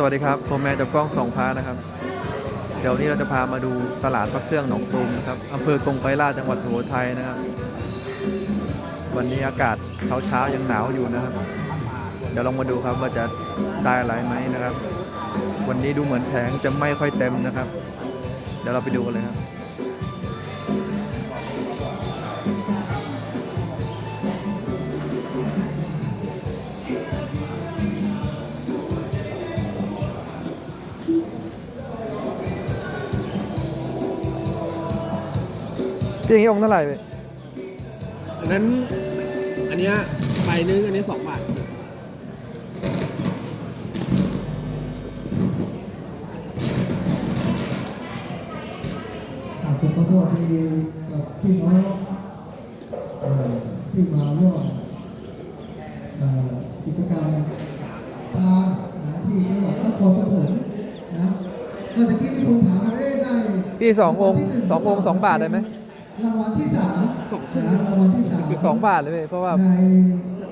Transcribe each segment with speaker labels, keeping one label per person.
Speaker 1: สวัสดีครับผมแม่จากกล้องสองพานะครับ เดี๋ยวนี้เราจะพามาดูตลาดพระเครื่องหนองตูมนะครับอำเภอกงไกรลาจังหวัดสุโขทัยนะครับ วันนี้อากาศเช้าเช้ายังหนาวอยู่นะครับ เดี๋ยวลองมาดูครับว่าจะได้อะไรไหมนะครับ วันนี้ดูเหมือนแผงจะไม่ค่อยเต็มนะครับ เดี๋ยวเราไปดูกันเลยครับ พี่อย่างนี้องค์เท่าไหร่พี่
Speaker 2: อันนั้น อันเนี้ยใบนึงอันนี้สองบาท
Speaker 3: ครับผมขอสวัสดีกับพี่น้องเอ่อที่มาร่วมเอ่อกิจกรรมทานนะที่จังหวัดนครปฐมนะก็ตะกี้มีคนถามว่าเอ๊ะได้
Speaker 1: พี่สององค์สององค์สองบาทได้ไหม
Speaker 3: รางวัลที่สามนะรางวัลที่สาม
Speaker 1: สองบาทเลยพี่เพราะว่า
Speaker 3: ใน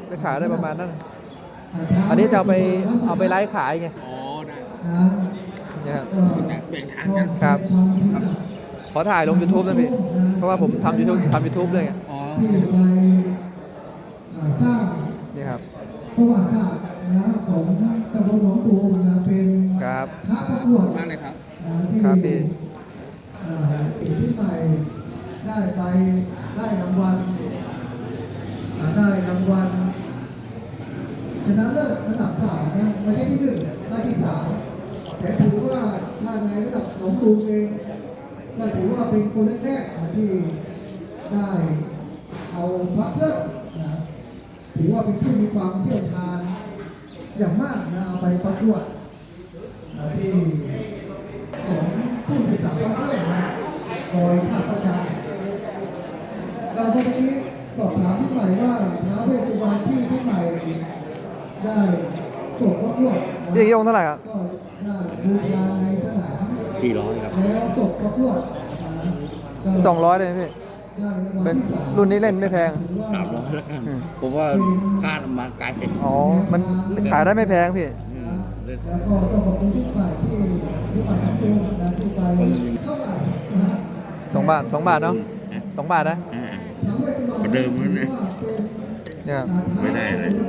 Speaker 1: ไปขายได้ประมาณนั้นาอันนี้จะเอาไปเอาไปไลฟ์ขายไง
Speaker 2: อ๋อได้
Speaker 3: นะ
Speaker 1: เนี่ยครับ
Speaker 3: ก็
Speaker 2: แบ่งทางกัน
Speaker 1: ครับ
Speaker 3: ต้องทำให้กับ
Speaker 1: ขอถ่ายลง YouTube นะพี่ เพราะว่าผมทำ YouTube ทำ YouTube เลยไง
Speaker 2: อ๋อ
Speaker 3: ที่ไปอ่าสร้าง
Speaker 1: นี่ครับ
Speaker 3: ประวัติศาสตร์นะของตำบลหนองตูมนะเป็น
Speaker 1: ครับ
Speaker 3: ท้าประกวด
Speaker 2: มากเลยครับ
Speaker 3: นะที่
Speaker 1: ครับพี่
Speaker 3: อ่าปีที่ใหม่ ได้ไปได้รางวัลได้รางวัลชนะเลิศระดับสามนะไม่ใช่ที่หนึ่งได้ที่สามแต่ถือว่าถ้าในระดับหนองตูมเองก็ถือว่าเป็นคนแรกๆที่ได้เอาพระเครื่องนะถือว่าเป็นผู้มีความเชี่ยวชาญอย่างมากนะเอาไปประกวดอ่าที่ของผู้ศึกษาพระเครื่องนะโดยท่านประจารเราเมื่อกี้สอบถามพี่ใหม่ว่าท้าวเวสสุวรรณที่พี่ใหม่ได้ส่งประ กวดนะ
Speaker 1: พี่อย่างนี้องค์เท่าไหร่ครับ
Speaker 3: ก็ได้บูชาในสนาม
Speaker 2: สี่ร้อยครับ
Speaker 3: แล้วส่งประกวดนะก็
Speaker 1: สองร้อยเลยไหมพี่
Speaker 3: ได้รางวัล
Speaker 1: เป็น
Speaker 3: ที่สาม
Speaker 1: รุ่นนี้เล่นไม่แพง
Speaker 3: ถือว่า
Speaker 2: สามร้อยแล้วกัน
Speaker 1: อืม
Speaker 2: ผมว่าค่าน้ำมันไกลเสร็จ
Speaker 1: อ๋อ มันขายได้ไม่แพงพี่
Speaker 3: แล้วก็ต้องขอบคุณทุกฝ่ายที่ทุกฝ่ายทั้งปวงนะที่ไปเท่าไหร่นะฮะ
Speaker 1: สองบาทสองบาทเนาะสองบาทนะ
Speaker 2: อ่า
Speaker 3: ถามว่าจังหวัด
Speaker 2: ประเดิมแล้วนะ
Speaker 1: เนี่ยครับ
Speaker 2: ไม่ได้เลย
Speaker 3: โรง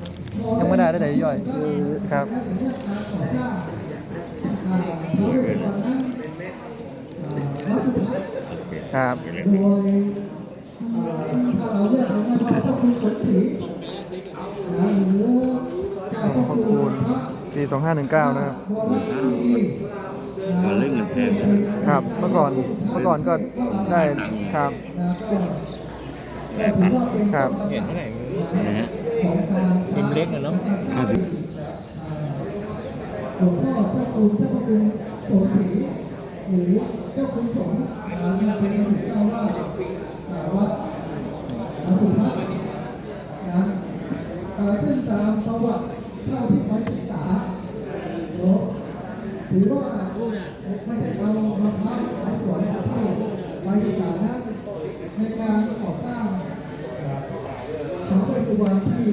Speaker 3: พ ยาบาลทั้งสี่
Speaker 1: ยังไม่ได้ได้แต่ย่อยครับ
Speaker 3: และในเรื่องการก่อสร้างอ่าท้าวเวสสุวรรณนั้นอ่าวัดสุทัศน์
Speaker 1: ครับ
Speaker 3: โดยอ่าถ้าเราเรียกกันได้ว่าพระคุณสมศรีนะหรือเจ้าพระ
Speaker 1: ขอบ
Speaker 3: คุ
Speaker 1: คุณ
Speaker 3: ณพระ
Speaker 1: ปี2519 นะครับ
Speaker 2: ตอนเล่นเงินแพง
Speaker 1: ครับ เมื่อก่อน เมื่อก่อนก็ได้ ครับครับ
Speaker 2: เห็นเท่าไหร่นะฮะ พิมพ์เล็กนะเนาะ
Speaker 3: หลวงพ่อเจ้าคุณเจ้าคุณโสถีหรือเจ้าคุณสมอ่าเป็นถึงเจ้าว่าอ่าวัดอสุภะนะอ่าซึ่งตามประวัติเท่าที่ไปศึกษาเนาะถือว่าไม่ได้เอามะพร้าวขายสวนที่ไปศึกษานะในการก่อสร้างอ่าพระพุทธสุวรรณที่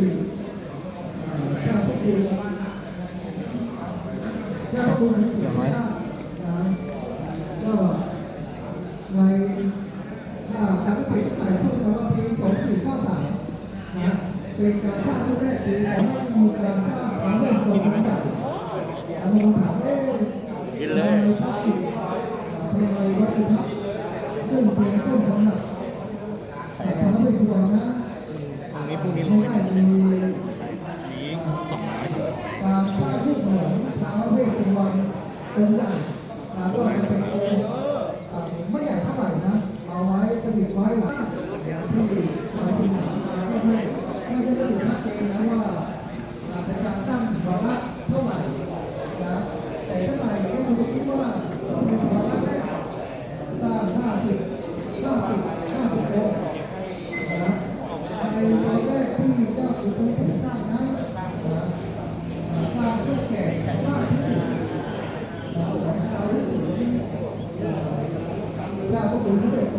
Speaker 3: าพระคุณสมเด็จโต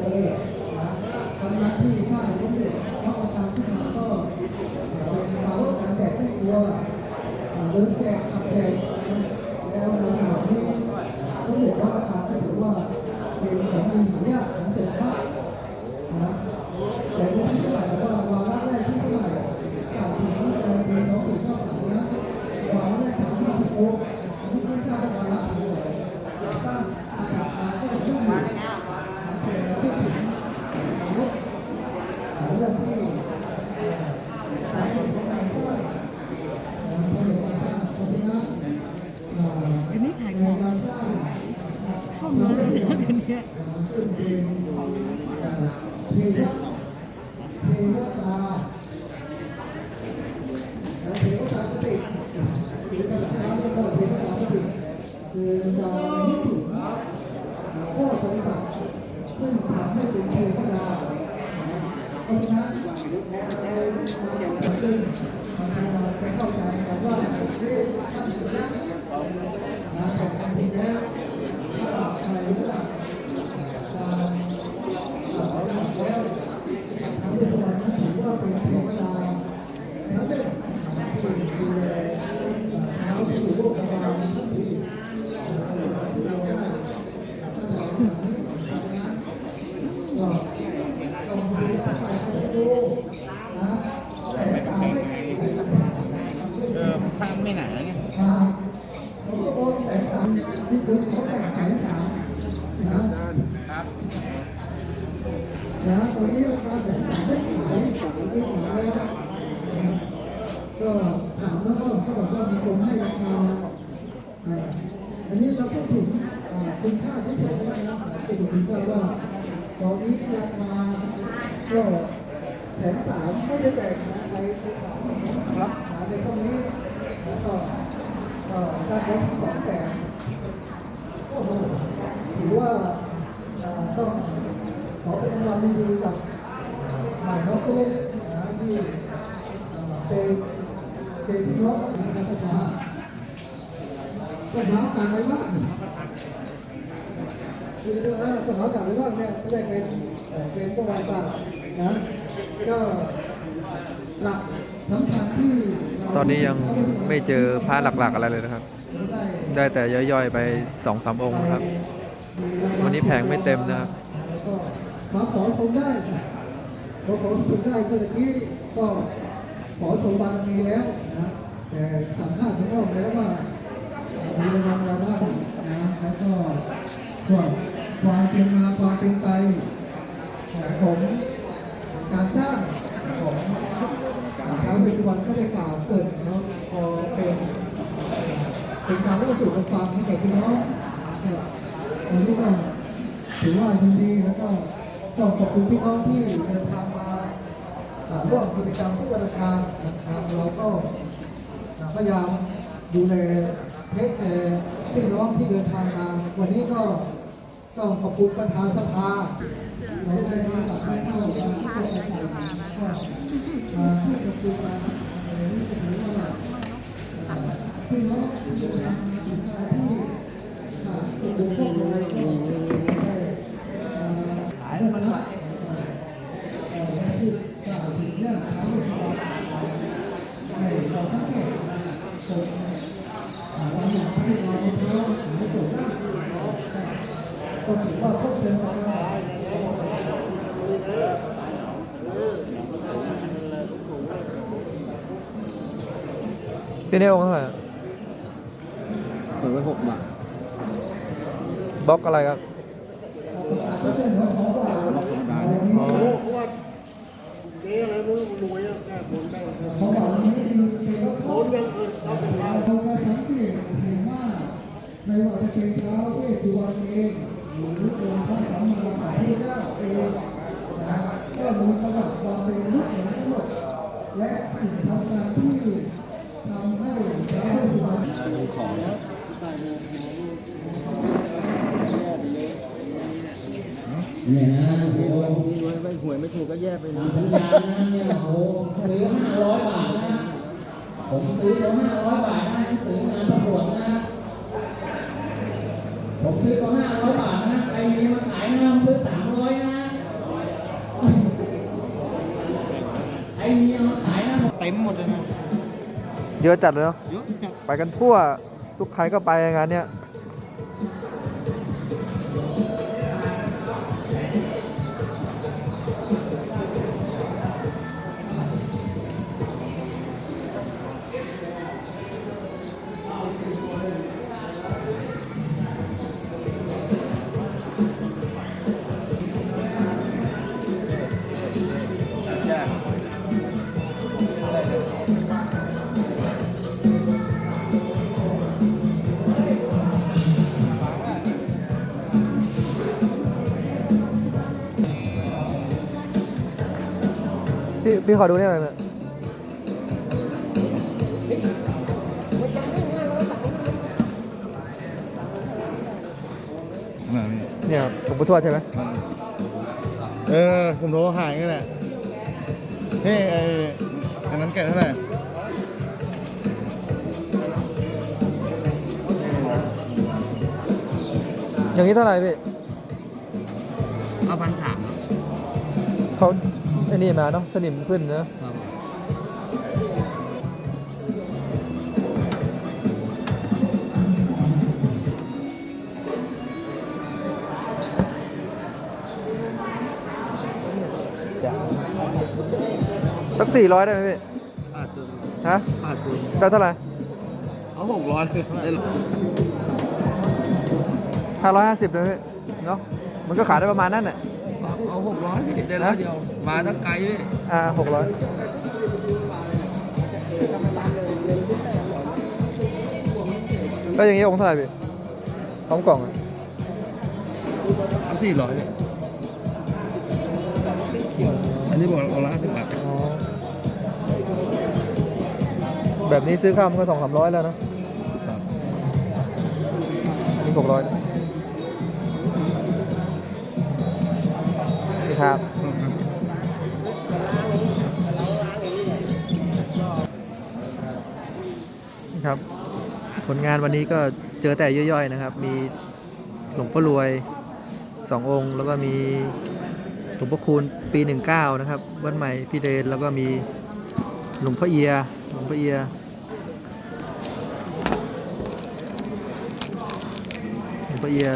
Speaker 3: นะทำหน้าที่ข้าสมเด็กเพราะ
Speaker 2: องค์
Speaker 3: การที่มาก็เป็นมาลดการแดดไม่กลัวเดินแจกขับแจกแล้วในหมวดนี้สมเด็จพระองค์การก็ถือว่า
Speaker 4: เป็นของมี ว
Speaker 3: ตาเทวตาสติหรือภาษาไทยเรียกว่าเทวตาสติคือจะนึกถึงพ่อสมบัติซึ่งทำให้เป็นเทวดาเพราะฉะนั้นเราซึ่งเราไปเข้าใจกันว่าเรื่องท่านอยู่นะนะแต่ความจริงแล้วถ้าใครรู้จักการเอ่อแล้วทำให้ทุกวันนั้นถือว่าเป็นเทวดาทั้งเรื่องที่ดูแลเท้าที่อยู่โลกกบาลทั้งสี่ที่เราได้ถ้าเราทำนี้ก็ต้องดูไปไปดูนะแต่ตามไม่
Speaker 2: เออภาพ ไม่หนาไง
Speaker 3: ครับผมก็บอกแสนสามที่คุณเขาแต่งแสนสามนะ
Speaker 2: ครับ
Speaker 3: นะตอนนี้ราคาแสนสามไม่ขายไม่ขายแล้วก็ถามแล้วก็เขาบอกว่ามีคนให้ราคาอ่าอันนี้เราพูดถึงคุณค่าที่เฉยๆนะครับจะดูคุณค่าว่าตอนนี้ราคาก็แสนสามไม่ได้แบ่งนะใครเป็นสามครับในพวกนี้ แล้วก็ก็ด้านบนสองแสนโอ้โหถือว่าต้องขอเป็นรางวัลดีกับหมายน้องตุ้มนะที่เป็นเป็นพี่น้องในการศึกษาก็ถามกันไว้ว่าคือเออก็ถามกันไว้ว่าเนี่ยจะได้เป็นเป็นประวัติศาสตร์นะก็หลักสำคัญที่
Speaker 1: ตอนนี้ยังไม่เจอพระหลักๆอะไรเลยนะครับ ได้แต่ย่อยๆไปสองสามองค์นะครับ วันนี้แผงไม่เต็มนะครับ
Speaker 3: แล้วก็มาขอชมได้ขอขอชมได้เมื่อกี้ก็ขอชมบารมีแล้วนะแต่สัมภาษณ์ข้างนอกแล้วว่ามีรางวัลอะไรบ้างนะแล้วก็ส่วนความเป็นมาความเป็นไปของการสร้าง วเวสสุวรรณก็ได้กล่าวเกิดเนาะพอเป็นเป็นการเล่าสู่กันฟังให้แก่พี่น้องนะครับวันนี้ก็ถือว่ายินดีแล้วก็ต้องขอบคุณพี่น้องที่เดินทางมาร่วมกิจกรรมทุกวันอังคารนะครับเราก็พยายามดูแลเทคแคร์พี่น้องที่เดินทางมา วันนี้ก็ ต้องขอบคุณประธานสภาเราได้มาสัมภาษณ์เข้ามาก็มาให้กับคุณมาในนี้ก็ถือว่าพี่น้องที่เดินทางมาถึงอะไรที่อ่าสุขุมพวกอะไรก็ได้อ่าหลายวันละเอ่อพูดกล่าวถึงเรื่องทางเรื่องของให้เราสังเกตนะตรงอ่าเราอยากให้เราเป็นเราหายจบได้ก็ถือว่าครบเต็มตามหมาย
Speaker 1: พี่เนองค์เท่าไหร่
Speaker 2: เปิดไว้หกบาท
Speaker 1: บล็อกอะไรครับ
Speaker 3: ก็เป็นของของว่า
Speaker 2: ล็อกธรรมดา
Speaker 1: อ๋อ
Speaker 3: ของว่าวันนี้คือคือเขาเขาเราก็สังเกตเห็นว่าในว่าจะเป็นเท้าเวสสุวรรณเองหรือองค์พระสัมมาสัมพุทธเจ้าเองนะก็มีประวัติความเป็นลูกหลานทั้งหมดและสิ่งทำงานที่ เท้าเวสสุวรรณ
Speaker 2: ดูของ
Speaker 5: เนี่ยนะโอ้โห
Speaker 2: มีไว้ไว้หวยไม่ถูกก็แย่ไปนะ
Speaker 5: สัญญานะเนี่ยโอ้โหซื้อห้าร้อยบาทนะผมซื้อเขาห้าร้อยบาทนะซื้องานประกวดนะผมซื้อเขาห้าร้อยบาทนะใครมีมาขายนะซื้อสามร้อยนะใครมีมาขายนะ
Speaker 2: เต็มหมดเลยนะ
Speaker 1: เยอะจัดเลยเนาะ
Speaker 2: เยอะจัง
Speaker 1: ไปไปกันทั่ว ทุกใครก็ไปงานเนี้ย พี่พี่ขอดูนี่หน่อยนะเนี่ยหลวงปู่ทวดใช่ไหม
Speaker 6: เออผมโทรหายนี่แหละนี่ไอ้อันนั้นแกะเท่าไหร่
Speaker 1: อย่างนี้เท่าไหร่พี่
Speaker 2: เอาพันถาม
Speaker 1: เขา ไอ้นี่มาเนาะสนิมขึ้นเนอะ
Speaker 2: ครับ
Speaker 1: สักสี่ร้อยได้ไหมพี่
Speaker 2: อาจจะ
Speaker 1: ฮะ
Speaker 2: อาจจะ
Speaker 1: ได้เท่าไหร่
Speaker 2: เอาหกร้อยเลยได้
Speaker 1: ห้าร้อยห้าสิบเลยพี่เนาะมันก็ขายได้ประมาณนั้นแหละ
Speaker 2: เอา หกร้อยได้แล้วเดียว มาตั้งไกลเลย
Speaker 1: อ่าหกร้อยแล้วอย่างนี้องค์เท่าไหร่พี่พร้อมกล่องอะ
Speaker 2: เอาสี่ร้อยเลยอันนี้บอกเอาละสิบบาท
Speaker 1: อ๋อแบบนี้ซื้อข้าวมันก็สองสามร้อยแล้วเนอะอันนี้หกร้อยนี่ ครับ ครับ ผลงานวันนี้ก็เจอแต่ย่อยๆนะครับ มีหลวงพ่อรวยสององค์ แล้วก็มีหลวงพ่อคูณปี19นะครับวัดใหม่พี่เดนแล้วก็มีหลวงพ่อเอียหลวงพ่อเอียหลวงพ่อเอีย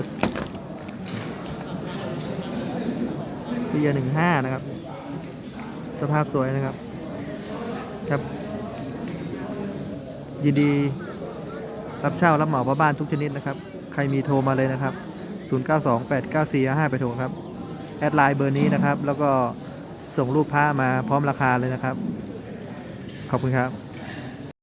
Speaker 1: เอียหนึ่งห้านะครับ สภาพสวยนะครับ ครับ ยินดี รับเช่ารับเหมาพระบ้านทุกชนิดนะครับ ใครมีโทรมาเลยนะครับ 09289455ไปโทรครับ แอดไลน์เบอร์นี้นะครับ แล้วก็ส่งรูปพระมาพร้อมราคาเลยนะครับ ขอบคุณครับ